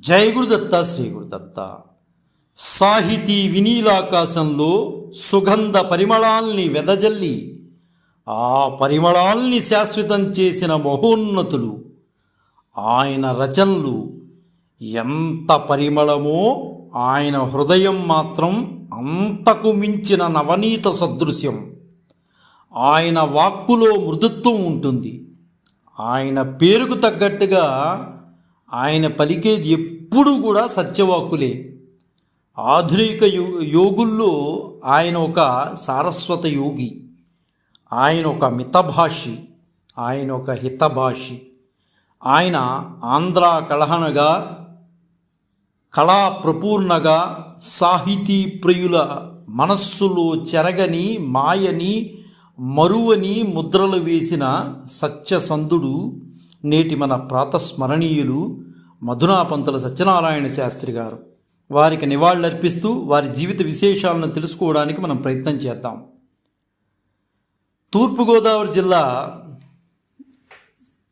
జై గురుదత్త శ్రీ గురుదత్త సాహితీ వినీలాకాశంలో సుగంధ పరిమళాల్ని వెదజల్లి ఆ పరిమళాల్ని శాశ్వతం చేసిన మహోన్నతులు ఆయన రచనలు ఎంత పరిమళమో ఆయన హృదయం మాత్రం అంతకు మించిన నవనీత సదృశ్యం. ఆయన వాక్కులో మృదుత్వం ఉంటుంది. ఆయన పేరుకు తగ్గట్టుగా ఆయన పలికేది ఎప్పుడూ కూడా సత్యవాక్కులే. ఆధునిక యో యోగుల్లో ఆయన ఒక సారస్వత యోగి. ఆయన ఒక మితభాషి. ఆయన ఒక హితభాషి. ఆయన ఆంధ్ర కళహనగా కళా ప్రపూర్ణగా సాహితీ ప్రియుల మనస్సులో చెరగని మాయని మరువని ముద్రలు వేసిన సత్యసంధుడు నేటి మన ప్రాతస్మరణీయులు మధునాపంతుల సత్యనారాయణ శాస్త్రి గారు. వారికి నివాళులర్పిస్తూ వారి జీవిత విశేషాలను తెలుసుకోవడానికి మనం ప్రయత్నం చేద్దాం. తూర్పుగోదావరి జిల్లా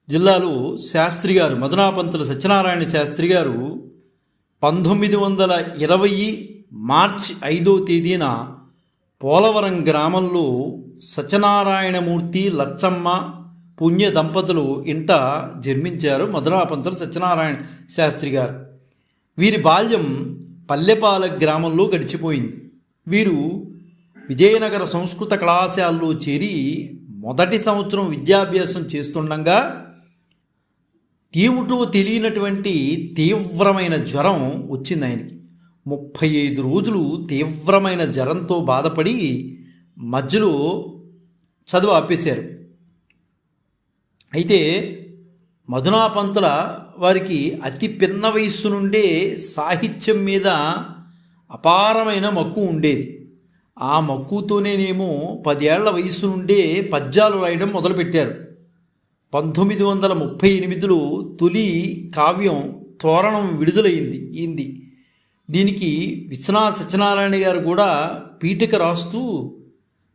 జిల్లాలో శాస్త్రి గారు మధునాపంతుల సత్యనారాయణ శాస్త్రి గారు పంతొమ్మిది వందల ఇరవై మార్చి ఐదో తేదీన పోలవరం గ్రామంలో సత్యనారాయణమూర్తి లచ్చమ్మ పుణ్య దంపతులు ఇంట జన్మించారు మధురాపంతులు సత్యనారాయణ శాస్త్రి గారు. వీరి బాల్యం పల్లెపాల గ్రామంలో గడిచిపోయింది. వీరు విజయనగర సంస్కృత కళాశాలలో చేరి మొదటి సంవత్సరం విద్యాభ్యాసం చేస్తుండగా ఏమిటో తెలియనటువంటి తీవ్రమైన జ్వరం వచ్చింది ఆయనకి. ముప్పై ఐదు రోజులు తీవ్రమైన జ్వరంతో బాధపడి మధ్యలో చదువు ఆపేశారు. అయితే మధునాపంతుల వారికి అతి పిన్న వయస్సు నుండే సాహిత్యం మీద అపారమైన మక్కువ ఉండేది. ఆ మక్కువతోనేనేమో పదేళ్ళ వయసు నుండే పద్యాలు రాయడం మొదలుపెట్టారు. పంతొమ్మిది వందల ముప్పై ఎనిమిదిలో తొలి కావ్యం తోరణం విడుదలైంది ఇంది దీనికి విశ్వనాథ సత్యనారాయణ గారు కూడా పీఠిక రాస్తూ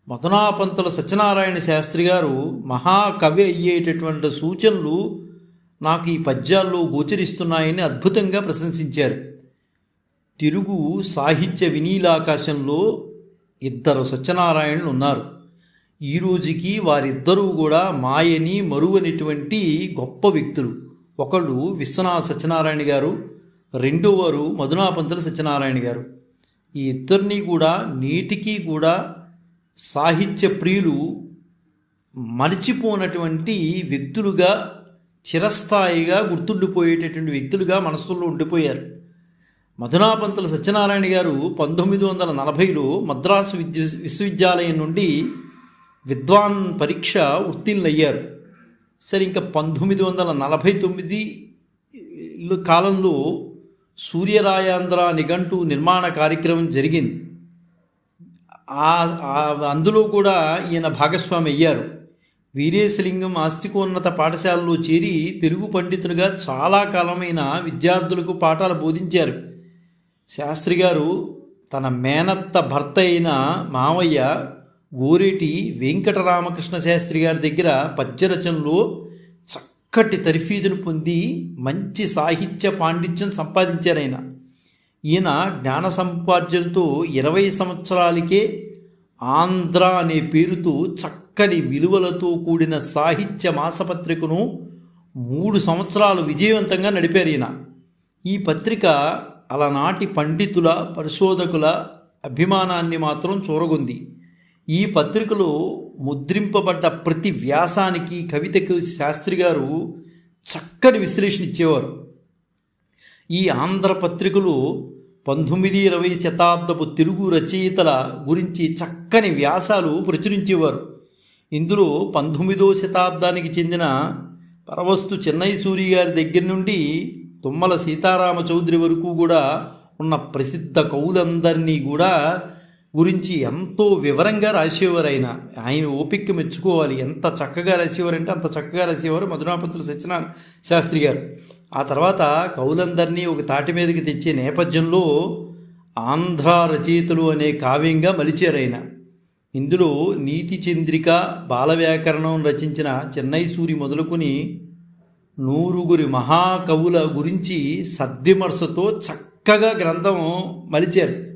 మధునాపంతుల సత్యనారాయణ శాస్త్రి గారు మహాకవి అయ్యేటటువంటి సూచనలు నాకు ఈ పద్యాల్లో గోచరిస్తున్నాయని అద్భుతంగా ప్రశంసించారు. తెలుగు సాహిత్య వినీలాకాశంలో ఇద్దరు సత్యనారాయణులు ఉన్నారు. ఈ రోజుకి వారిద్దరూ కూడా మాయని మరువనిటువంటి గొప్ప వ్యక్తులు. ఒకళ్ళు విశ్వనాథ సత్యనారాయణ గారు రెండోవారు మధునాపంతుల సత్యనారాయణ గారు. ఈ ఇద్దరిని కూడా నేటికి కూడా సాహిత్య ప్రియులు మరిచిపోనటువంటి వ్యక్తులుగా చిరస్థాయిగా గుర్తుండిపోయేటటువంటి వ్యక్తులుగా మనస్సుల్లో ఉండిపోయారు. మధునాపంతుల సత్యనారాయణ గారు పంతొమ్మిది వందల నలభైలో మద్రాసు విద్య విశ్వవిద్యాలయం నుండి విద్వాన్ పరీక్ష ఉత్తీర్ణులయ్యారు. సరే ఇంకా పంతొమ్మిది వందల నలభై తొమ్మిది కాలంలో సూర్యరాయాంధ్ర నిఘంటు నిర్మాణ కార్యక్రమం జరిగింది. అందులో కూడా ఈయన భాగస్వామి అయ్యారు. వీరేశలింగం ఆస్తికోన్నత పాఠశాలలో చేరి తెలుగు పండితులుగా చాలా కాలమైన విద్యార్థులకు పాఠాలు బోధించారు. శాస్త్రి గారు తన మేనత్త భర్త అయిన మావయ్య గోరేటి వెంకటరామకృష్ణ శాస్త్రి గారి దగ్గర పద్యరచనలో చక్కటి తర్ఫీదును పొంది మంచి సాహిత్య పాండిత్యం సంపాదించారు ఆయన. ఈయన జ్ఞాన సంపార్జనతో ఇరవై సంవత్సరాలకే ఆంధ్ర అనే పేరుతో చక్కని విలువలతో కూడిన సాహిత్య మాసపత్రికను మూడు సంవత్సరాలు విజయవంతంగా నడిపారు ఈయన. ఈ పత్రిక అలనాటి పండితుల పరిశోధకుల అభిమానాన్ని మాత్రం చూరగొంది. ఈ పత్రికలో ముద్రింపబడ్డ ప్రతి వ్యాసానికి కవితకు శాస్త్రి గారు చక్కని విశ్లేషణ ఇచ్చేవారు. ఈ ఆంధ్ర పత్రికలో పంతొమ్మిది ఇరవై శతాబ్దపు తెలుగు రచయితల గురించి చక్కని వ్యాసాలు ప్రచురించేవారు. ఇందులో పంతొమ్మిదో శతాబ్దానికి చెందిన పరవస్తు చెన్నై సూరి గారి దగ్గర నుండి తుమ్మల సీతారామ చౌదరి వరకు కూడా ఉన్న ప్రసిద్ధ కవులందరినీ కూడా గురించి ఎంతో వివరంగా రాసేవారు ఆయన ఆయన ఓపిక మెచ్చుకోవాలి. ఎంత చక్కగా రాసేవారంటే అంత చక్కగా రాసేవారు మధునాపతులు సత్యనారాయణ శాస్త్రి గారు. ఆ తర్వాత కవులందరినీ ఒక తాటి మీదకి తెచ్చే నేపథ్యంలో ఆంధ్ర రచయితలు అనే కావ్యంగా మలిచారు ఆయన. ఇందులో నీతి చంద్రిక బాలవ్యాకరణం రచించిన చెన్నై సూరి మొదలుకొని నూరుగురి మహాకవుల గురించి సద్విమర్శతో చక్కగా గ్రంథం మలిచారు.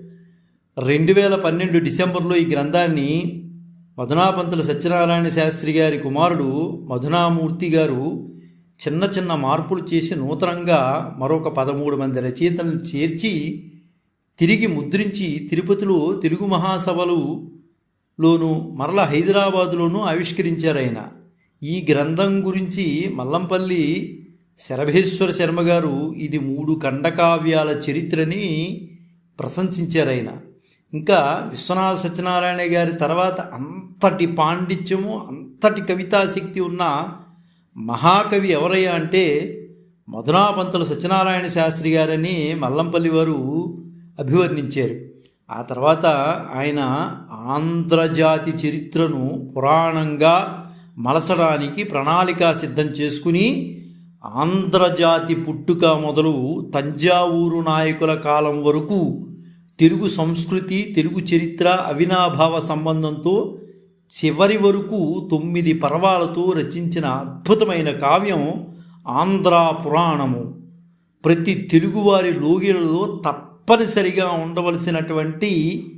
రెండు వేల పన్నెండు డిసెంబర్లో ఈ గ్రంథాన్ని మధునాపంతుల సత్యనారాయణ శాస్త్రి గారి కుమారుడు మధునామూర్తి గారు చిన్న చిన్న మార్పులు చేసి నూతనంగా మరొక పదమూడు మంది రచయితలను చేర్చి తిరిగి ముద్రించి తిరుపతిలో తెలుగు మహాసభలులోను మరల హైదరాబాదులోనూ ఆవిష్కరించారు ఆయన. ఈ గ్రంథం గురించి మల్లంపల్లి శరభేశ్వర శర్మ గారు ఇది మూడు ఖండకావ్యాల చరిత్రని ప్రశంసించారు ఆయన. ఇంకా విశ్వనాథ సత్యనారాయణ గారి తర్వాత అంతటి పాండిత్యము అంతటి కవితాశక్తి ఉన్న మహాకవి ఎవరయ్యా అంటే మధునాపంతుల సత్యనారాయణ శాస్త్రి గారని మల్లంపల్లి వారు అభివర్ణించారు. ఆ తర్వాత ఆయన ఆంధ్రజాతి చరిత్రను పురాణంగా మలచడానికి ప్రణాళిక సిద్ధం చేసుకుని ఆంధ్రజాతి పుట్టుక మొదలు తంజావూరు నాయకుల కాలం వరకు తెలుగు సంస్కృతి తెలుగు చరిత్ర అవినాభావ సంబంధంతో చివరి వరకు తొమ్మిది పర్వాలతో రచించిన అద్భుతమైన కావ్యం ఆంధ్ర పురాణము. ప్రతి తెలుగువారి లోగిలలో తప్పనిసరిగా ఉండవలసినటువంటి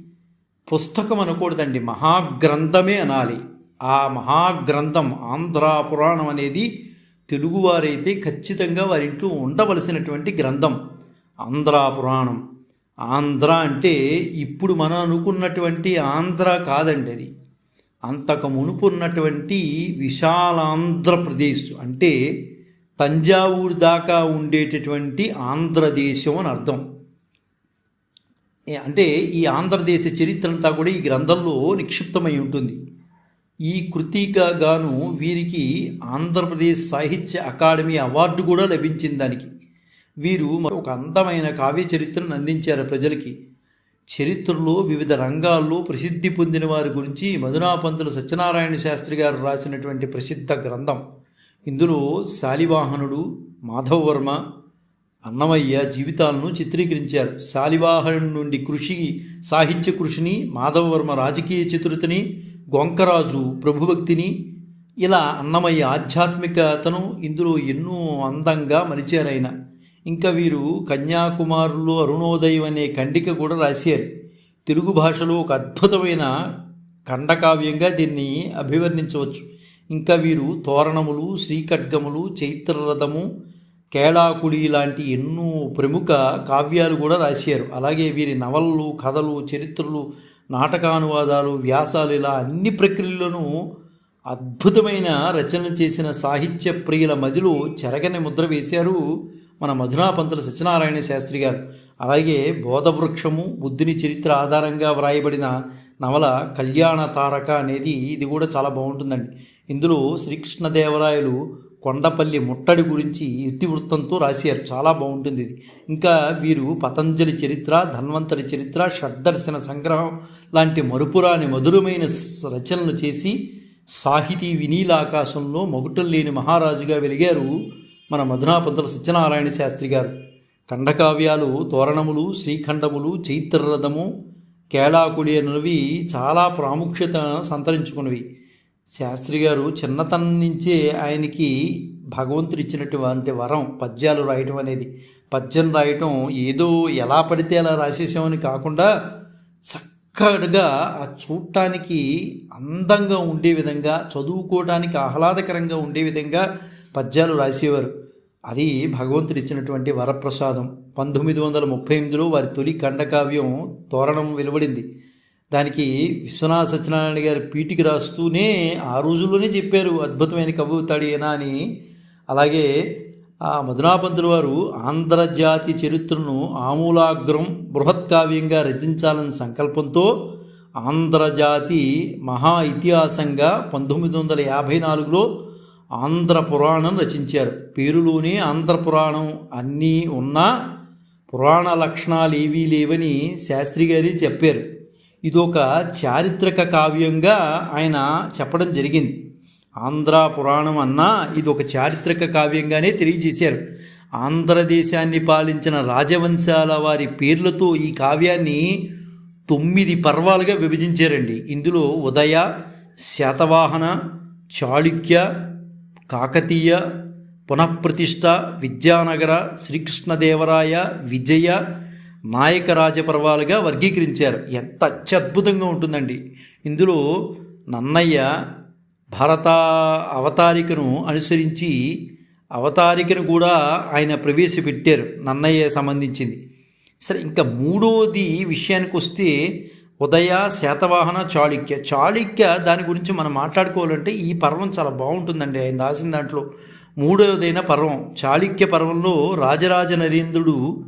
పుస్తకం అనకూడదండి. మహాగ్రంథమే అనాలి. ఆ మహాగ్రంథం ఆంధ్ర పురాణం అనేది తెలుగువారైతే ఖచ్చితంగా వారి ఇంట్లో ఉండవలసినటువంటి గ్రంథం. ఆంధ్ర పురాణం. ఆంధ్ర అంటే ఇప్పుడు మనం అనుకున్నటువంటి ఆంధ్ర కాదండి అది. అంతకు మునుపు ఉన్నటువంటి విశాలాంధ్రప్రదేశ్ అంటే తంజావూరు దాకా ఉండేటటువంటి ఆంధ్రదేశం అని అర్థం. అంటే ఈ ఆంధ్రదేశ చరిత్ర అంతా కూడా ఈ గ్రంథంలో నిక్షిప్తమై ఉంటుంది. ఈ కృతిగా గాను వీరికి ఆంధ్రప్రదేశ్ సాహిత్య అకాడమీ అవార్డు కూడా లభించింది దానికి. వీరు ఒక అందమైన కావ్య చరిత్రను అందించారు ప్రజలకి. చరిత్రలో వివిధ రంగాల్లో ప్రసిద్ధి పొందిన వారి గురించి మధునాపంతుల సత్యనారాయణ శాస్త్రి గారు రాసినటువంటి ప్రసిద్ధ గ్రంథం. ఇందులో శాలివాహనుడు మాధవవర్మ అన్నమయ్య జీవితాలను చిత్రీకరించారు. శాలివాహనుడి నుండి కృషి సాహిత్య కృషిని మాధవవర్మ రాజకీయ చతురతని గొంకరాజు ప్రభుభక్తిని ఇలా అన్నమయ్య ఆధ్యాత్మికతను ఇందులో ఎన్నో అందంగా మలిచారాయన. ఇంకా వీరు కన్యాకుమారులు అరుణోదయం అనే ఖండిక కూడా రాశారు. తెలుగు భాషలో ఒక అద్భుతమైన ఖండకావ్యంగా దీన్ని అభివర్ణించవచ్చు. ఇంకా వీరు తోరణములు శ్రీఖడ్గములు చైత్రరథము కేళాకుడి లాంటి ఎన్నో ప్రముఖ కావ్యాలు కూడా రాశారు. అలాగే వీరి నవలలు కథలు చరిత్రలు నాటకానువాదాలు వ్యాసాలు ఇలా అన్ని ప్రక్రియలను అద్భుతమైన రచనలు చేసిన సాహిత్య ప్రియుల మదిలో చెరగని ముద్ర వేశారు మన మధునాపంతుల సత్యనారాయణ శాస్త్రి గారు. అలాగే బోధవృక్షము బుద్ధుని చరిత్ర ఆధారంగా వ్రాయబడిన నవల కళ్యాణ తారక అనేది ఇది కూడా చాలా బాగుంటుందండి. ఇందులో శ్రీకృష్ణదేవరాయలు కొండపల్లి ముట్టడి గురించి ఇతివృత్తంతో రాశారు. చాలా బాగుంటుంది ఇది. ఇంకా వీరు పతంజలి చరిత్ర ధన్వంతరి చరిత్ర షడ్దర్శన సంగ్రహం లాంటి మరుపురాని మధురమైన రచనలు చేసి సాహితీ వినీలాకాశంలో మగుటం లేని మహారాజుగా వెలిగారు మన మధునాపంతుల సత్యనారాయణ శాస్త్రి గారు. ఖండకావ్యాలు తోరణములు శ్రీఖండములు చైత్రరథము కేళాకుడి అనేవి చాలా ప్రాముఖ్యత సంతరించుకున్నవి. శాస్త్రి గారు చిన్నతనం నుంచే ఆయనకి భగవంతుడు ఇచ్చినటువంటి వరం పద్యాలు రాయటం అనేది. పద్యం రాయటం ఏదో ఎలా పడితే అలా రాసేసామని కాకుండా చక్కగా ఆ చూడటానికి అందంగా ఉండే విధంగా చదువుకోవడానికి ఆహ్లాదకరంగా ఉండే విధంగా పద్యాలు రాసేవారు. అది భగవంతుడు ఇచ్చినటువంటి వరప్రసాదం. పంతొమ్మిది వందల ముప్పై ఎనిమిదిలో వారి తొలి ఖండకావ్యం తోరణం వెలువడింది. దానికి విశ్వనాథ సత్యనారాయణ గారి పీటికి రాస్తూనే ఆ రోజుల్లోనే చెప్పారు అద్భుతమైన కవి అవుతాడు అని. అలాగే ఆ మధునాపంతులు వారు ఆంధ్రజాతి చరిత్రను ఆమూలాగ్రం బృహత్కావ్యంగా రచించాలని సంకల్పంతో ఆంధ్రజాతి మహా ఇతిహాసంగా పంతొమ్మిది వందల యాభై నాలుగులో ఆంధ్ర పురాణం రచించారు. పేరులోనే ఆంధ్ర పురాణం అన్నీ ఉన్నా పురాణ లక్షణాలు ఏవీ లేవని శాస్త్రి గారి చెప్పారు. ఇదొక చారిత్రక కావ్యంగా ఆయన చెప్పడం జరిగింది. ఆంధ్ర పురాణం అన్నా ఇది ఒక చారిత్రక కావ్యంగానే తెలియజేశారు. ఆంధ్రదేశాన్ని పాలించిన రాజవంశాల వారి పేర్లతో ఈ కావ్యాన్ని తొమ్మిది పర్వాలుగా విభజించారండి. ఇందులో ఉదయ శాతవాహన చాళుక్య కాకతీయ పునఃప్రతిష్ట విద్యానగర శ్రీకృష్ణదేవరాయ విజయ నాయక పర్వాలుగా వర్గీకరించారు. ఎంత అత్యద్భుతంగా ఉంటుందండి. ఇందులో నన్నయ్య భారత అవతారికను అనుసరించి అవతారికను కూడా ఆయన ప్రవేశపెట్టారు నన్నయ్య సంబంధించింది. సరే ఇంకా మూడోది విషయానికి వస్తే ఉదయ శాతవాహన చాళుక్య. చాళుక్య దాని గురించి మనం మాట్లాడుకోవాలంటే ఈ పర్వం చాలా బాగుంటుందండి. ఆయన రాసిన దాంట్లో మూడవదైన పర్వం. చాళుక్య పర్వంలో రాజరాజ నరేంద్రుడు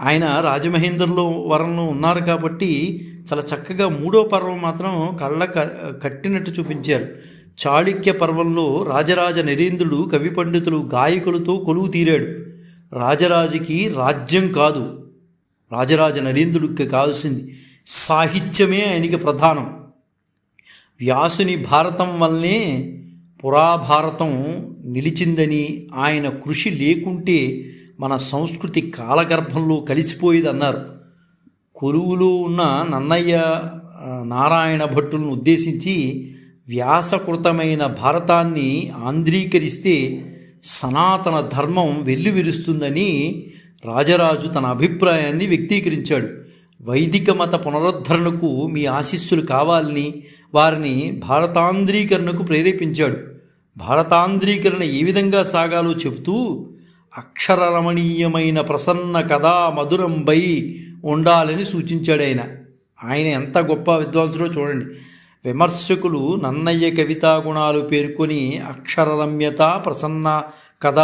ఆయన రాజమహేంద్రలో వరంలో ఉన్నారు కాబట్టి చాలా చక్కగా మూడో పర్వం మాత్రం కళ్ళ క- కట్టినట్టు చూపించారు. చాళుక్య పర్వంలో రాజరాజ నరేంద్రుడు కవి పండితులు గాయకులతో కొలువు తీరాడు. రాజరాజుకి రాజ్యం కాదు రాజరాజ నరేంద్రుడికి కావాల్సింది సాహిత్యమే ఆయనకి ప్రధానం. వ్యాసుని భారతం వల్లనే పురాభారతం నిలిచిందని ఆయన కృషి లేకుంటే మన సంస్కృతి కాలగర్భంలో కలిసిపోయేది అన్నారు కొలువులో ఉన్న నన్నయ్య నారాయణ భట్టులను ఉద్దేశించి వ్యాసకృతమైన భారతాన్ని ఆంధ్రీకరిస్తే సనాతన ధర్మం వెల్లువిరుస్తుందని రాజరాజు తన అభిప్రాయాన్ని వ్యక్తీకరించాడు. వైదిక మత పునరుద్ధరణకు మీ ఆశీస్సులు కావాలని వారిని భారతాంధ్రీకరణకు ప్రేరేపించాడు. భారతాంధ్రీకరణ ఏ విధంగా సాగాలో చెబుతూ అక్షరరమణీయమైన ప్రసన్న కథా మధురంబై ఉండాలని సూచించాడు ఆయన. ఆయన ఎంత గొప్ప విద్వాంసుడో చూడండి. విమర్శకులు నన్నయ్య కవితా గుణాలు పేర్కొని అక్షరరమ్యత ప్రసన్న కథ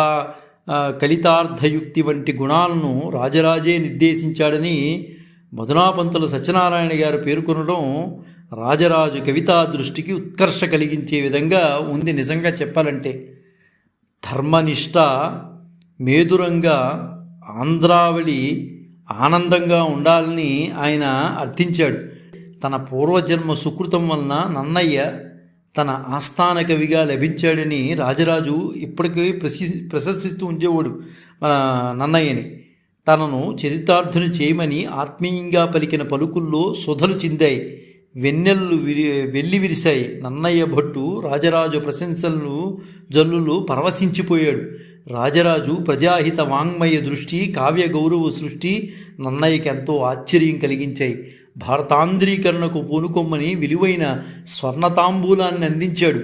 కలితార్థయుక్తి వంటి గుణాలను రాజరాజే నిర్దేశించాడని మధునాపంతుల సత్యనారాయణ గారు పేర్కొనడం రాజరాజు కవితా దృష్టికి ఉత్కర్ష కలిగించే విధంగా ఉంది నిజంగా చెప్పాలంటే. ధర్మనిష్ట మేదురంగా ఆంధ్రావళి ఆనందంగా ఉండాలని ఆయన అర్థించాడు. తన పూర్వజన్మ సుకృతం వలన నన్నయ్య తన ఆస్థాన కవిగా లభించాడని రాజరాజు ఇప్పటికీ ప్రసి ప్రశంసిస్తూ ఉంచేవాడు మన నన్నయ్యని. తనను చరితార్థుని చేయమని ఆత్మీయంగా పలికిన పలుకుల్లో సుధలు చిందాయి. వెన్నెల్లు విరి వెళ్ళి విరిశాయి. నన్నయ్య భట్టు రాజరాజు ప్రశంసలను జల్లులు పరవశించిపోయాడు. రాజరాజు ప్రజాహిత వాంగ్మయ దృష్టి కావ్య గౌరవ సృష్టి నన్నయ్యకి ఎంతో ఆశ్చర్యం కలిగించాయి. భారతాంధ్రీకరణకు పూనుకొమ్మని విలువైన స్వర్ణతాంబూలాన్ని అందించాడు.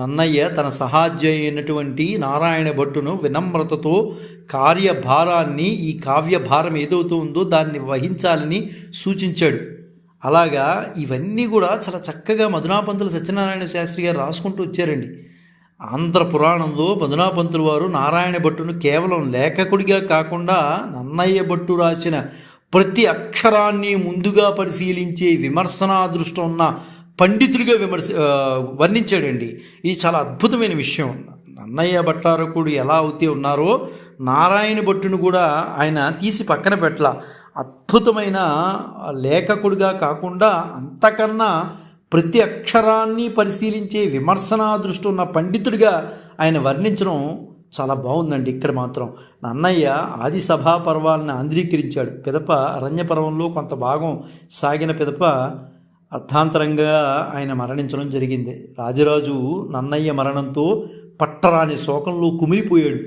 నన్నయ్య తన సహాధ్య అయినటువంటి నారాయణ భట్టును వినమ్రతతో కార్యభారాన్ని ఈ కావ్యభారం ఏదవుతూ ఉందో దాన్ని వహించాలని సూచించాడు. అలాగా ఇవన్నీ కూడా చాలా చక్కగా మధునాపంతుల సత్యనారాయణ శాస్త్రి గారు రాసుకుంటూ వచ్చారండి. ఆంధ్ర పురాణంలో మధునాపంతులు వారు నారాయణ భట్టును కేవలం లేఖకుడిగా కాకుండా నన్నయ్య భట్టు రాసిన ప్రతి అక్షరాన్ని ముందుగా పరిశీలించే విమర్శనా దృష్టి ఉన్న పండితుడిగా విమర్శ వర్ణించాడండి. ఇది చాలా అద్భుతమైన విషయం. నన్నయ్య భట్టారకుడు ఎలా అవుతే ఉన్నారో నారాయణ భట్టును కూడా ఆయన తీసి పక్కన పెట్టల. అద్భుతమైన లేఖకుడిగా కాకుండా అంతకన్నా ప్రతి అక్షరాన్ని పరిశీలించే విమర్శనా దృష్టి ఉన్న పండితుడిగా ఆయన వర్ణించడం చాలా బాగుందండి ఇక్కడ మాత్రం. నన్నయ్య ఆది సభా పర్వాలను ఆంధ్రీకరించాడు పిదప అరణ్య పర్వంలో కొంత భాగం సాగిన పిదప అర్థాంతరంగా ఆయన మరణించడం జరిగింది. రాజరాజు నన్నయ్య మరణంతో పట్టరాని శోకంలో కుమిలిపోయాడు.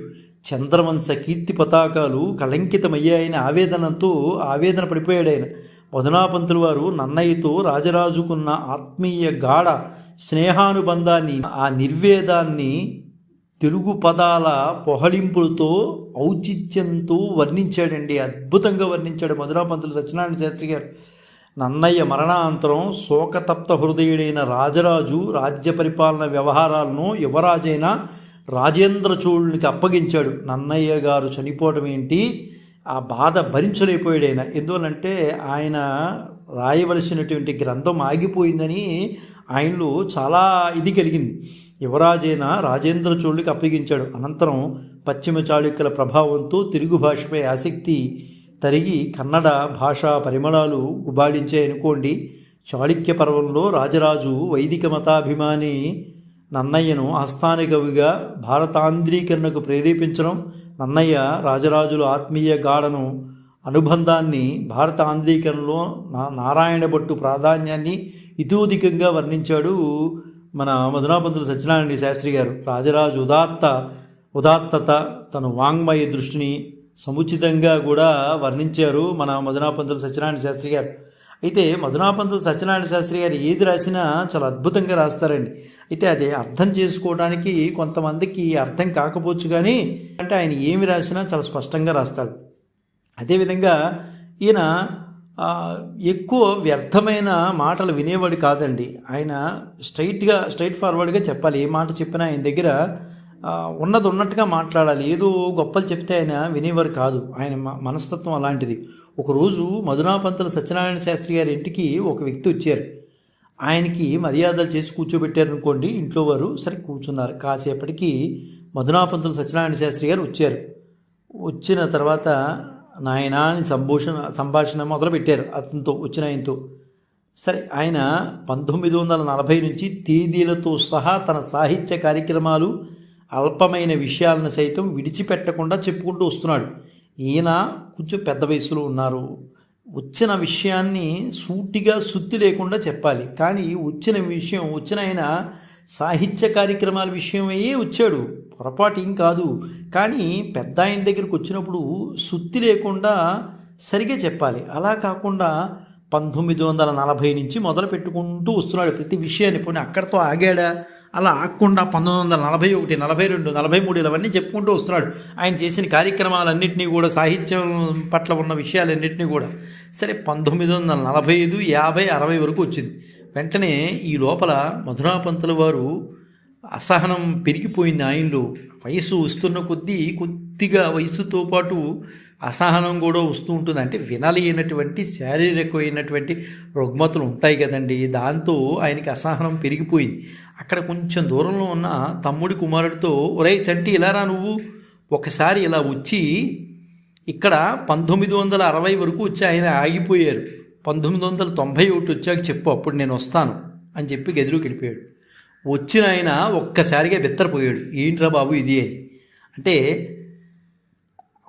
చంద్రవంశ కీర్తి పతాకాలు కళంకితమయ్యాయని ఆవేదనతో ఆవేదన పడిపోయాడు ఆయన. మధునాపంతులు వారు నన్నయ్యతో రాజరాజుకున్న ఆత్మీయ గాఢ స్నేహానుబంధాన్ని ఆ నిర్వేదాన్ని తెలుగు పదాల పొహళింపులతో ఔచిత్యంతో వర్ణించాడండి. అద్భుతంగా వర్ణించాడు మధురాపంతులు సత్యనారాయణ శాస్త్రి గారు. నన్నయ్య మరణాంతరం శోకతప్త హృదయుడైన రాజరాజు రాజ్య పరిపాలన వ్యవహారాలను యువరాజైన రాజేంద్ర చోళునికి అప్పగించాడు. నన్నయ్య గారు చనిపోవడం ఏంటి? ఆ బాధ భరించలేకపోయాడు ఆయన ఎందువల్లంటే ఆయన రాయవలసినటువంటి గ్రంథం ఆగిపోయిందని ఆయనలో చాలా ఇది కలిగింది. యువరాజైన రాజేంద్ర చోళుడికి అప్పగించాడు. అనంతరం పశ్చిమ చాళుక్యుల ప్రభావంతో తెలుగు భాషపై ఆసక్తి తరిగి కన్నడ భాషా పరిమళాలు ఉబాళించాయనుకోండి. చాళుక్య పర్వంలో రాజరాజు వైదిక మతాభిమాని నన్నయ్యను ఆస్థాన కవిగా భారతాంధ్రీకరణకు ప్రేరేపించడం నన్నయ్య రాజరాజుల ఆత్మీయ గాఢను అనుబంధాన్ని భారత ఆంధ్రీకరణలో నా నారాయణ భట్టు ప్రాధాన్యాన్ని ఇతోధికంగా వర్ణించాడు మన మధునాపంతులు సత్యనారాయణ శాస్త్రి గారు రాజరాజు ఉదాత్త ఉదాత్తత తన వాంగ్మయ దృష్టిని సముచితంగా కూడా వర్ణించారు మన మధునాపంతులు సత్యనారాయణ శాస్త్రి గారు. అయితే మధునాపంతులు సత్యనారాయణ శాస్త్రి గారు ఏది రాసినా చాలా అద్భుతంగా రాస్తారండి. అయితే అది అర్థం చేసుకోవడానికి కొంతమందికి అర్థం కాకపోవచ్చు కానీ అంటే ఆయన ఏమి రాసినా చాలా స్పష్టంగా రాస్తాడు. అదేవిధంగా ఈయన ఎక్కువ వ్యర్థమైన మాటలు వినేవాడు కాదండి. ఆయన స్ట్రైట్గా స్ట్రైట్ ఫార్వర్డ్గా చెప్పాలి. ఏ మాట చెప్పినా ఆయన దగ్గర ఉన్నది ఉన్నట్టుగా మాట్లాడాలి. ఏదో గొప్పలు చెప్తే ఆయన వినేవారు కాదు. ఆయన మనస్తత్వం అలాంటిది. ఒకరోజు మధునాపంతుల సత్యనారాయణ శాస్త్రి గారి ఇంటికి ఒక వ్యక్తి వచ్చారు. ఆయనకి మర్యాదలు చేసి కూర్చోబెట్టారు అనుకోండి ఇంట్లో వారు సరే కూర్చున్నారు. కాసేపటికి మధునాపంతుల సత్యనారాయణ శాస్త్రి గారు వచ్చారు. వచ్చిన తర్వాత నాయన అని సంభూషణ సంభాషణ మొదలుపెట్టారు అతనితో వచ్చిన ఆయనతో. సరే ఆయన పంతొమ్మిది వందల నలభై నుంచి తేదీలతో సహా తన సాహిత్య కార్యక్రమాలు అల్పమైన విషయాలను సైతం విడిచిపెట్టకుండా చెప్పుకుంటూ వస్తున్నాడు. ఈయన కొంచెం పెద్ద వయసులో ఉన్నారు. వచ్చిన విషయాన్ని సూటిగా సుత్తి లేకుండా చెప్పాలి. కానీ వచ్చిన విషయం వచ్చిన ఆయన సాహిత్య కార్యక్రమాల విషయమయ్యే వచ్చాడు. పొరపాటు ఏం కాదు. కానీ పెద్ద ఆయన దగ్గరికి వచ్చినప్పుడు సుత్తి లేకుండా సరిగా చెప్పాలి. అలా కాకుండా పంతొమ్మిది వందల నలభై నుంచి మొదలు పెట్టుకుంటూ వస్తున్నాడు. ప్రతి విషయాన్ని పోనీ అక్కడితో ఆగాడా? అలా ఆగకుండా పంతొమ్మిది వందల నలభై ఒకటి నలభై రెండు నలభై మూడు ఇవన్నీ చెప్పుకుంటూ వస్తున్నాడు. ఆయన చేసిన కార్యక్రమాలన్నింటినీ కూడా సాహిత్యం పట్ల ఉన్న విషయాలన్నింటినీ కూడా. సరే పంతొమ్మిది వందల నలభై ఐదు యాభై అరవై వరకు వచ్చింది. వెంటనే ఈ లోపల మధురాపంతుల వారు అసహనం పెరిగిపోయింది ఆయనలో. వయసు వస్తున్న కొద్దీ కొద్దిగా వయసుతో పాటు అసహనం కూడా వస్తూ ఉంటుంది. అంటే వినలేనటువంటి శారీరకమైనటువంటి రుగ్మతులు ఉంటాయి కదండి. దాంతో ఆయనకి అసహనం పెరిగిపోయింది. అక్కడ కొంచెం దూరంలో ఉన్న తమ్ముడి కుమారుడితో ఒరే చంటి ఇలా రా నువ్వు. ఒకసారి ఇలా వచ్చి ఇక్కడ పంతొమ్మిది వందల అరవై వరకు వచ్చి ఆయన ఆగిపోయారు. పంతొమ్మిది వందల తొంభై ఒకటి వచ్చాక చెప్పు అప్పుడు నేను వస్తాను అని చెప్పి గదిలోకి వెళ్ళిపోయాడు. వచ్చిన ఆయన ఒక్కసారిగా బిత్తరపోయాడు. ఏంట్రా బాబు ఇది అని. అంటే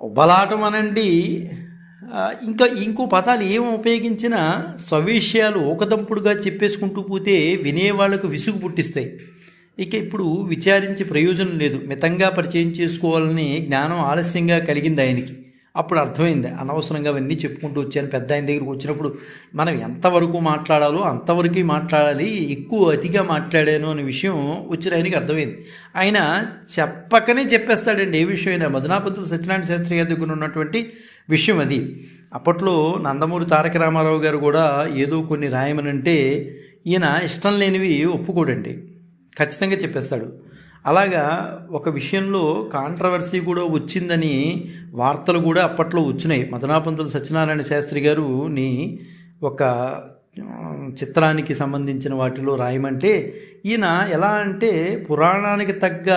ఉబలాటం అనండి ఇంకా ఇంకో పదాలు ఏం ఉపయోగించినా స్వవిషయాలు ఒకదంపుడుగా చెప్పేసుకుంటూ పోతే వినేవాళ్ళకు విసుగు పుట్టిస్తాయి. ఇక ఇప్పుడు విచారించి ప్రయోజనం లేదు. మితంగా పరిచయం చేసుకోవాలని జ్ఞానం ఆలస్యంగా కలిగింది ఆయనకి. అప్పుడు అర్థమైంది. అనవసరంగా అవన్నీ చెప్పుకుంటూ వచ్చాను. పెద్ద ఆయన దగ్గరికి వచ్చినప్పుడు మనం ఎంతవరకు మాట్లాడాలో అంతవరకు మాట్లాడాలి ఎక్కువ అతిగా మాట్లాడాను అనే విషయం వచ్చిన ఆయనకి అర్థమైంది. ఆయన చెప్పకనే చెప్పేస్తాడండి. ఏ విషయం అయినా మధునాపంతులు సత్యనారాయణ శాస్త్రి గారి దగ్గర ఉన్నటువంటి విషయం అది. అప్పట్లో నందమూరి తారక రామారావు గారు కూడా ఏదో కొన్ని రాయమనంటే ఈయన ఇష్టం లేనివి ఒప్పుకోడండి. ఖచ్చితంగా చెప్పేస్తాడు. అలాగా ఒక విషయంలో కాంట్రవర్సీ కూడా వచ్చిందని వార్తలు కూడా అప్పట్లో వచ్చినాయి. మదనాపంతుల సత్యనారాయణ శాస్త్రి గారు నీ ఒక చిత్రానికి సంబంధించిన వాటిలో రాయమంటే ఈయన ఎలా అంటే పురాణానికి తగ్గ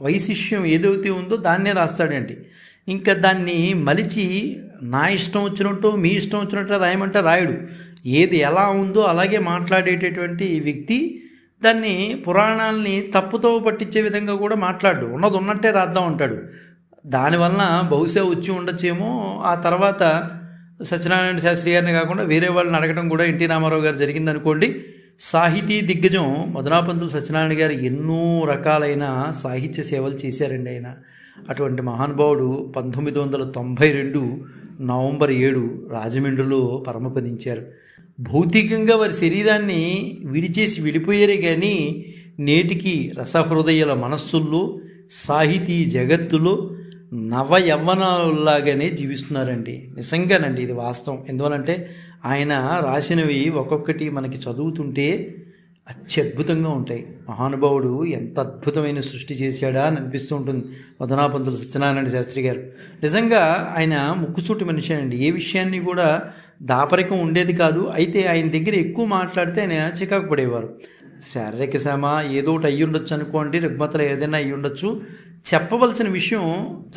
వైశిష్యం ఏదైతే ఉందో దాన్నే రాస్తాడండి. ఇంకా దాన్ని మలిచి నా ఇష్టం వచ్చినట్టు మీ ఇష్టం వచ్చినట్టు రాయమంటే రాయడు. ఏది ఎలా ఉందో అలాగే మాట్లాడేటటువంటి వ్యక్తి దాన్ని పురాణాలని తప్పుతో పట్టించే విధంగా కూడా మాట్లాడు. ఉన్నది ఉన్నట్టే రాద్దాం అంటాడు. దానివల్ల బహుశా వచ్చి ఉండొచ్చేమో ఆ తర్వాత సత్యనారాయణ శాస్త్రి గారిని కాకుండా వేరే వాళ్ళని అడగడం కూడా ఎన్టీ రామారావు గారు జరిగిందనుకోండి. సాహితీ దిగ్గజం మధునాపంతులు సత్యనారాయణ గారు ఎన్నో రకాలైన సాహిత్య సేవలు చేశారండి ఆయన. అటువంటి మహానుభావుడు పంతొమ్మిది వందల తొంభై రెండు నవంబర్ ఏడు రాజమండ్రిలో పరమపదించారు. భౌతికంగా వారి శరీరాన్ని విడిచేసి వెళ్ళిపోయారే కానీ నేటికి రసహృదయాల మనస్సుల్లో సాహితీ జగత్తులో నవ యవ్వనాలాగానే జీవిస్తున్నారండి. నిజంగానండి ఇది వాస్తవం. ఎందువలంటే ఆయన రాసినవి ఒక్కొక్కటి మనకి చదువుతుంటే అత్యద్భుతంగా ఉంటాయి. మహానుభావుడు ఎంత అద్భుతమైన సృష్టి చేశాడా అని అనిపిస్తూ ఉంటుంది మధునాపంతులు సత్యనారాయణ శాస్త్రి గారు. నిజంగా ఆయన ముక్కుసూటి మనిషి అండి. ఏ విషయాన్ని కూడా దాపరికం ఉండేది కాదు. అయితే ఆయన దగ్గర ఎక్కువ మాట్లాడితే ఆయన చికాకు పడేవారు. శారీరక శ్రమ ఏదో ఒకటి అయ్యి ఉండొచ్చు అనుకోండి రుగ్మతలు ఏదైనా అయ్యి ఉండొచ్చు. చెప్పవలసిన విషయం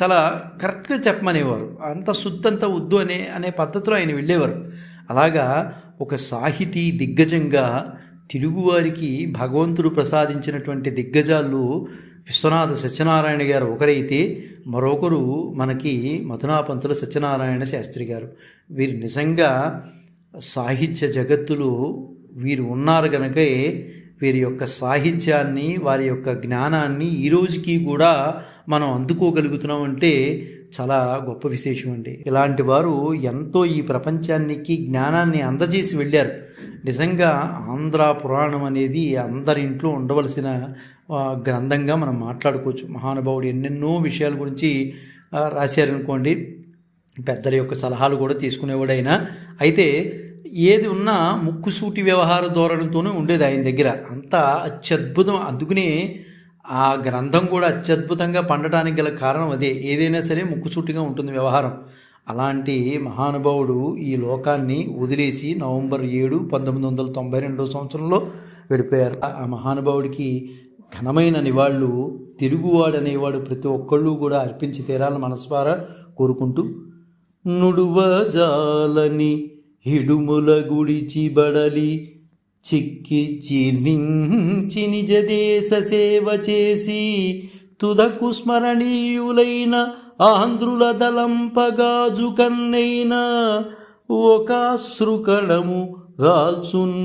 చాలా కరెక్ట్గా చెప్పమనేవారు. అంత శుద్ధంత వద్దు అనే అనే పద్ధతిలో ఆయన వెళ్ళేవారు. అలాగా ఒక సాహితీ దిగ్గజంగా తెలుగువారికి భగవంతుడు ప్రసాదించినటువంటి దిగ్గజాలు విశ్వనాథ సత్యనారాయణ గారు ఒకరైతే మరొకరు మనకి మధునాపంతుల సత్యనారాయణ శాస్త్రి గారు. వీరు నిజంగా సాహిత్య జగత్తులో వీరు ఉన్నారు గనకే వీరి యొక్క సాహిత్యాన్ని వారి యొక్క జ్ఞానాన్ని ఈ రోజుకి కూడా మనం అందుకోగలుగుతున్నామంటే చాలా గొప్ప విశేషం అండి. ఇలాంటి వారు ఎంతో ఈ ప్రపంచానికి జ్ఞానాన్ని అందజేసి వెళ్ళారు. నిజంగా ఆంధ్ర పురాణం అనేది అందరి ఇంట్లో ఉండవలసిన గ్రంథంగా మనం మాట్లాడుకోవచ్చు. మహానుభావుడు ఎన్నెన్నో విషయాల గురించి రాశారనుకోండి. పెద్దల యొక్క సలహాలు కూడా తీసుకునేవాడైనా. అయితే ఏది ఉన్నా ముక్కుసూటి వ్యవహార ధోరణితోనే ఉండేది ఆయన దగ్గర. అంత అత్యద్భుతం. అందుకనే ఆ గ్రంథం కూడా అత్యద్భుతంగా పండటానికి గల కారణం అదే. ఏదైనా సరే ముక్కుసూటిగా ఉంటుంది వ్యవహారం. అలాంటి మహానుభావుడు ఈ లోకాన్ని వదిలేసి నవంబర్ ఏడు పంతొమ్మిది వందల తొంభై రెండో సంవత్సరంలో వెళ్ళిపోయారు. ఆ మహానుభావుడికి ఘనమైన నివాళులు తెలుగువాడు అనేవాడు ప్రతి ఒక్కళ్ళు కూడా అర్పించి తీరాలని మనస్వారా కోరుకుంటూ నుడువజాలని హిడుముల గుడిచి బడలి చిక్కి జీర్ణించి నిజ దేశ సేవ చేసి తుదకు స్మరణీయులైన ఆంధ్రుల దలంపగాజు కన్నైన ఒక శృకణము రాల్చున్.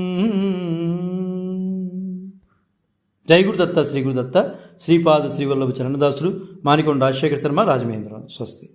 జై గురుదత్త శ్రీ గురుదత్త శ్రీపాద శ్రీవల్లభ చరణదాసుడు మానికొండ రాజశేఖర శర్మ రాజమహేంద్ర స్వస్తి.